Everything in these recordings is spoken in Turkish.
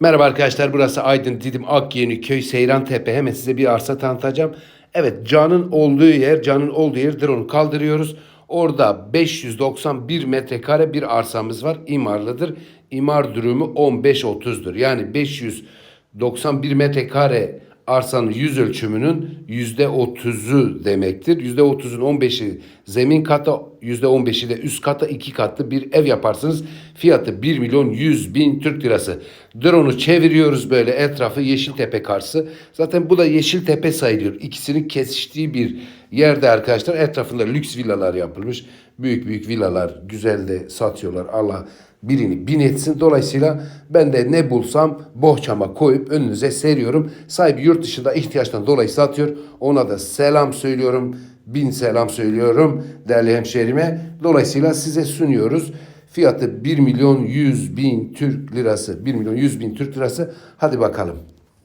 Merhaba arkadaşlar burası Aydın Didim Akyeni Köy Seyran Tepe. Hemen size bir arsa tanıtacağım. Evet Can'ın olduğu yer, Can'ın olduğu yer drone kaldırıyoruz. Orada 591 metrekare bir arsamız var. İmarlıdır. İmar durumu 15-30'dur. Yani 591 metrekare arsanın yüz ölçümünün yüzde otuzu demektir. Yüzde otuzun on beşi zemin kata, yüzde on beşi de üst kata iki katlı bir ev yaparsınız. Fiyatı 1 milyon 100 bin Türk lirası. Drone'u çeviriyoruz böyle etrafı Yeşiltepe karşısı. Zaten bu da Yeşiltepe sayılıyor. İkisinin kesiştiği bir yerde arkadaşlar etrafında lüks villalar yapılmış. Büyük büyük villalar güzel de satıyorlar. Allah birini bin etsin. Dolayısıyla ben de ne bulsam bohçama koyup önünüze seriyorum. Sahibi yurt dışında ihtiyaçtan dolayı satıyor. Ona da selam söylüyorum. Bin selam söylüyorum değerli hemşehrime. Dolayısıyla size sunuyoruz. Fiyatı 1 milyon 100 bin Türk lirası. 1 milyon 100 bin Türk lirası. Hadi bakalım.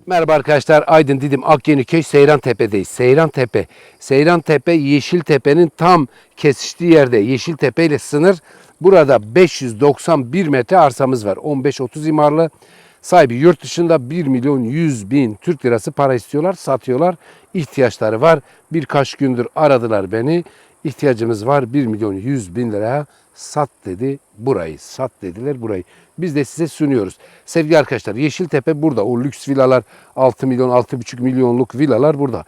Merhaba arkadaşlar. Aydın Didim Akyeniköy Seyran Tepe'deyiz. Seyran Tepe. Seyran Tepe Yeşiltepe'nin tam kesiştiği yerde. Yeşiltepe ile sınır. Burada 591 metre arsamız var. 15-30 imarlı. Sahibi yurt dışında 1 milyon 100 bin Türk lirası para istiyorlar. Satıyorlar. İhtiyaçları var. Birkaç gündür aradılar beni. İhtiyacımız var 1 milyon 100 bin liraya sat dedi burayı. Sat dediler burayı. Biz de size sunuyoruz. Sevgili arkadaşlar Yeşiltepe burada. O lüks villalar 6 milyon 6,5 milyonluk villalar burada.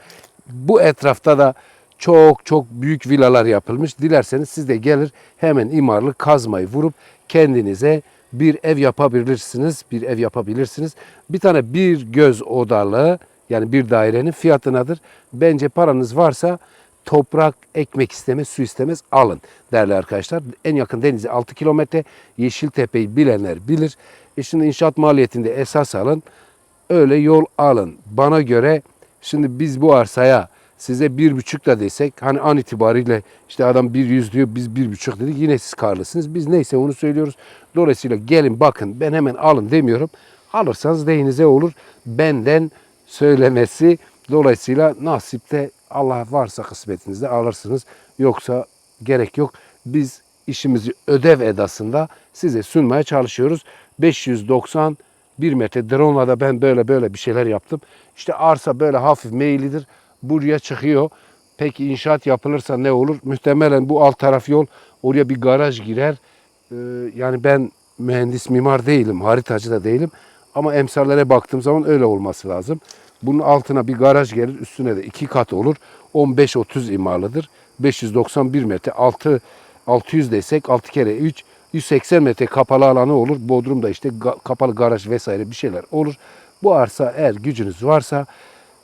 Bu etrafta da çok çok büyük villalar yapılmış. Dilerseniz siz de gelir hemen imarlı kazmayı vurup kendinize bir ev yapabilirsiniz. Bir ev yapabilirsiniz. Bir tane bir göz odalı yani bir dairenin fiyatı nedir? Bence paranız varsa toprak ekmek istemez, su istemez alın değerli arkadaşlar. En yakın denize 6 kilometre Yeşiltepe'yi bilenler bilir. E şimdi inşaat maliyetinde esas alın. Öyle yol alın. Bana göre şimdi biz bu arsaya size bir buçuk da desek hani an itibariyle işte adam bir yüz diyor biz bir buçuk dedik yine siz karlısınız. Biz neyse onu söylüyoruz. Dolayısıyla gelin bakın ben hemen alın demiyorum. Alırsanız deyinize olur. Benden söylemesi dolayısıyla nasipte Allah varsa kısmetinizde alırsınız. Yoksa gerek yok. Biz işimizi ödev edasında size sunmaya çalışıyoruz. 591 metre drone da ben böyle böyle bir şeyler yaptım. İşte arsa böyle hafif meyillidir. Buraya çıkıyor. Peki inşaat yapılırsa ne olur? Muhtemelen bu alt taraf yol oraya bir garaj girer. Ee, yani ben mühendis mimar değilim, haritacı da değilim. Ama emsallere baktığım zaman öyle olması lazım. Bunun altına bir garaj gelir, üstüne de iki kat olur. 15-30 imarlıdır. 591 metre, 6 600 desek 6 kere 3 180 metre kapalı alanı olur. Bodrum'da işte kapalı garaj vesaire bir şeyler olur. Bu arsa eğer gücünüz varsa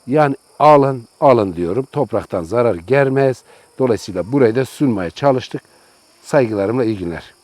yani alın alın diyorum. Topraktan zarar gelmez. Dolayısıyla burayı da sunmaya çalıştık. Saygılarımla iyi günler.